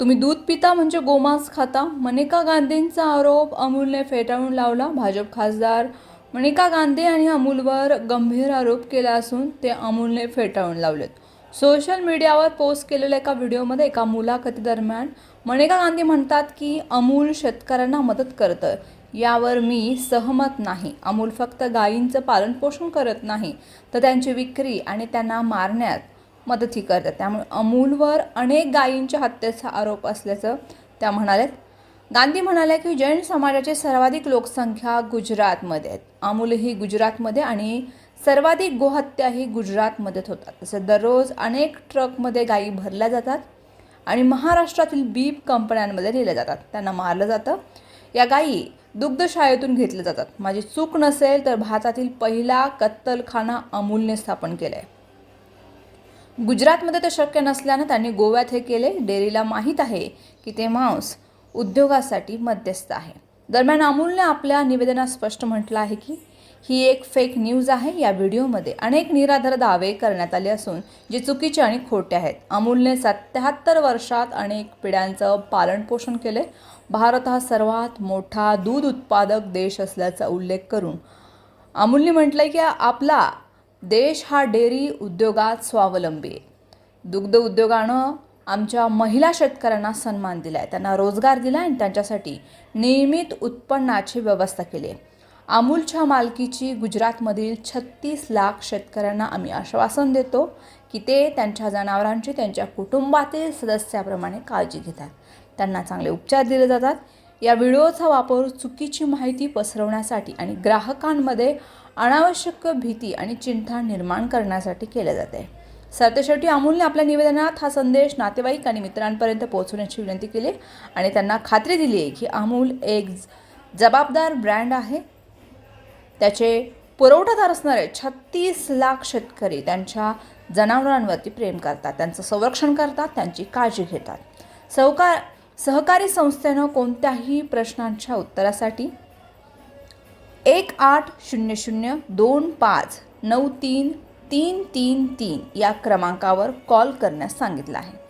तुम्ही दूध पिता म्हणजे गोमांस खाता. मनेका गांधींचा आरोप अमूलने फेटाळून लावला. भाजप खासदार मनेका गांधी आणि अमूलवर गंभीर आरोप केला असून ते अमूलने फेटाळून लावलेत. सोशल मीडियावर पोस्ट केलेल्या एका व्हिडिओमध्ये एका मुलाखतीदरम्यान मनेका गांधी म्हणतात की अमूल शेतकऱ्यांना मदत करतं यावर मी सहमत नाही. अमूल फक्त गायींचं पालनपोषण करत नाही. तर त्यांची विक्री आणि त्यांना मारण्यात मदतही करतात. त्यामुळे अमूलवर अनेक गायींच्या हत्येचा आरोप असल्याचं त्या म्हणाल्यात. गांधी म्हणाल्या की जैन समाजाची सर्वाधिक लोकसंख्या गुजरातमध्ये आहेत अमूलही गुजरातमध्ये आणि सर्वाधिक गोहत्या ही गुजरातमध्येच होतात. तसं दररोज अनेक ट्रकमध्ये गायी भरल्या जातात आणि महाराष्ट्रातील बीप कंपन्यांमध्ये नेल्या जातात. त्यांना मारलं जातं. या गायी दुग्धशाळेतून घेतल्या जातात. माझी चूक नसेल तर भारतातील पहिला कत्तलखाना अमूलने स्थापन केला आहे गुजरातमध्ये ते शक्य नसल्यानं त्यांनी गोव्यात हे केले. डेअरीला माहीत आहे की ते मांस उद्योगासाठी मध्यस्थ आहे. दरम्यान अमूलने आपल्या निवेदनात स्पष्ट म्हटलं आहे की ही एक फेक न्यूज आहे. या व्हिडिओमध्ये अनेक निराधार दावे करण्यात आले असून जे चुकीचे आणि खोटे आहेत. अमूलने सत्याहत्तर वर्षात अनेक पिढ्यांचं पालनपोषण केले. भारत हा सर्वात मोठा दूध उत्पादक देश असल्याचा उल्लेख करून अमूलने म्हटलंय की आपला देश हा डेअरी उद्योगात स्वावलंबी. आहे दुग्ध उद्योगानं आमच्या महिला शेतकऱ्यांना सन्मान दिला आहे त्यांना रोजगार दिला आणि त्यांच्यासाठी नियमित उत्पन्नाची व्यवस्था केली आहे. अमूलच्या मालकीची गुजरातमधील छत्तीस लाख शेतकऱ्यांना आम्ही आश्वासन देतो की ते त्यांच्या जनावरांची त्यांच्या कुटुंबातील सदस्याप्रमाणे काळजी घेतात. त्यांना चांगले उपचार दिले जातात. या व्हिडिओचा वापर चुकीची माहिती पसरवण्यासाठी आणि ग्राहकांमध्ये अनावश्यक भीती आणि चिंता निर्माण करण्यासाठी केल्या जाते सरतेशेवटी अमूलने आपल्या निवेदनात हा संदेश नातेवाईक आणि मित्रांपर्यंत पोहोचवण्याची विनंती केली आणि त्यांना खात्री दिली आहे की अमूल एक जबाबदार ब्रँड आहे. त्याचे पुरवठादार असणारे छत्तीस लाख शेतकरी त्यांच्या जनावरांवरती प्रेम करतात त्यांचं संरक्षण करतात त्यांची काळजी घेतात. सहकार सहकारी संस्थेनं कोणत्याही प्रश्नांच्या उत्तरासाठी एक आठ शून्य शून्य दोन पाच नऊ तीन तीन तीन तीन या क्रमांकावर कॉल करण्यास सांगितलं आहे.